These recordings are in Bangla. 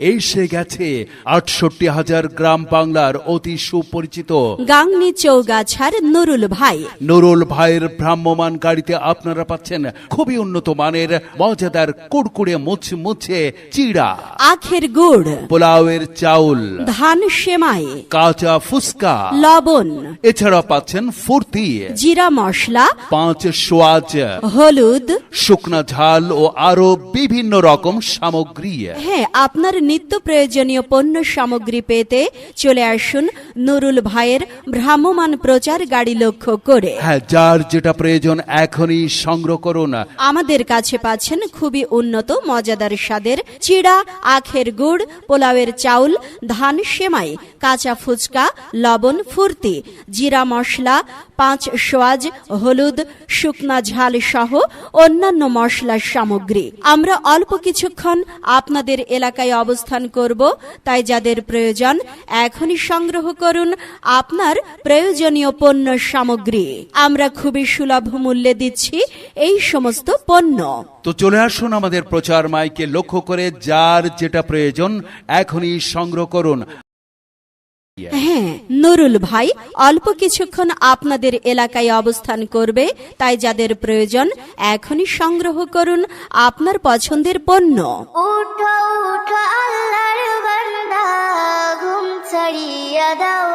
এসে গেছে আটষট্টি হাজার গ্রাম বাংলার অতি সুপরিচিত গাংনি চৌগাছার নুরুল ভাই। নুরুল ভাইয়ের ভ্রাম্যমান গাড়িতে আপনারা পাচ্ছেন খুবই উন্নত মানের মজাদার কুড়কুড়ে মুছে মুছে চিড়া। আখের গুড় পোলাওয়ের চাউল ধান সেমাই কাঁচা ফুসকা লবণ এছাড়া পাচ্ছেন ফুর্তি জিরা মশলা পাঁচ সোয়াজ হলুদ। শুকনা ঝাল ও আরও বিভিন্ন রকম সামগ্রী। হ্যাঁ আপনার নিত্য প্রয়োজনীয় পণ্য সামগ্রী পেতে চলে আসুন নুরুল ভাইয়ের ভ্রাম্যমান প্রচার গাড়ি লক্ষ্য করে। হ্যাঁ যার যেটা প্রয়োজন এখনই সংগ্রহ করুন। আমাদের কাছে পাচ্ছেন খুবই উন্নত মজাদার স্বাদের চিড়া আখের গুড় পোলাওয়ের চাউল ধান সেমাই কাঁচা ফুচকা লবণ ফুর্তি জিরা মশলা পাঁচ সোয়াজ, হলুদ, শুকনা ঝাল সহ অন্যান্য মশলার সামগ্রী। আমরা অল্প কিছুক্ষণ আপনাদের এলাকায় অবস্থান করব, তাই যাদের প্রয়োজন এখনই সংগ্রহ করুন আপনার প্রয়োজনীয় পণ্য সামগ্রী। আমরা খুবই সুলভ মূল্যে দিচ্ছি এই সমস্ত পণ্য। তো চলে আসুন আমাদের প্রচার মাইকে লক্ষ্য করে যার যেটা প্রয়োজন এখনই সংগ্রহ করুন। হ্যাঁ নুরুল ভাই অল্প কিছুক্ষণ আপনাদের এলাকায় অবস্থান করবে তাই যাদের প্রয়োজন এখনই সংগ্রহ করুন আপনার পছন্দের পণ্য। উঠো উঠো আল্লাহর বান্দা ঘুম ছাড়িয়া দাও।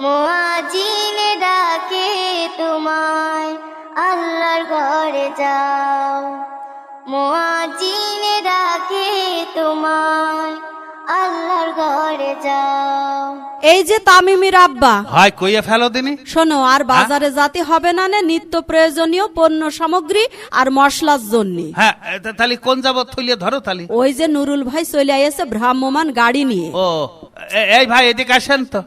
মুয়াজিনে ডাকে তোমায় আল্লাহর ঘরে যাও। মুয়াজিনে ডাকে তোমায় আল্লাহর ঘরে যাও। এই যে তামিমির আব্বা। হয় কইয়ে ফেলো দিনি। শোনো আর বাজারে যাতে হবে না নে নিত্য প্রয়োজনীয় পণ্য সামগ্রী আর মশলার জন্য। হ্যাঁ তাহলে কোন যাবত থইলে ধরো তাহলে। ওই যে নুরুল ভাই চলে আইছে ভ্রাম্যমান গাড়ি নিয়ে। ও এই ভাই এদিকে আসেন তো।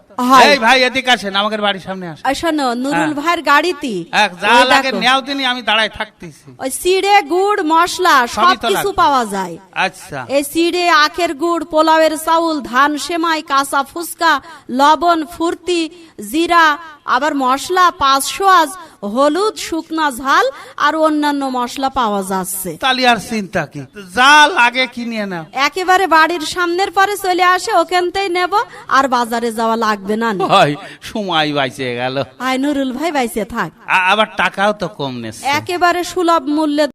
এই ভাই এদিকে আসেন আমাদের বাড়ির সামনে আসেন। শোনো নুরুল ভাইয়ের গাড়িতে এক যা লাগে নেও দিনই আমি দাঁড়ায় থাকতেছি। ওই সিড়ে গুড় মশলা সবকিছু লাগবে। পাওয়া যায়। আচ্ছা। এই সিড়ে আখের গুড় পোলাওয়ের চাউল ধান সেমাই কাঁচা ফুচকা লবণ ফুর্তি জিরা আবার মশলা পাঁচশো আজ হলুদ শুকনা ঝাল আর অন্যান্য মশলা পাওয়া যাচ্ছে। তালি আর চিন্তা কি? যা লাগে কিনে নাও। একেবারে বাড়ির সামনের পরে চলে আসে ওখানতেই নেব আর বাজারে যাওয়া লাগবে না ভাই সময় বাইচে গেল। আইনুরুল ভাই বাইছে থাক। আবার টাকাও তো কম নেছে। একেবারে সুলভ মূল্যে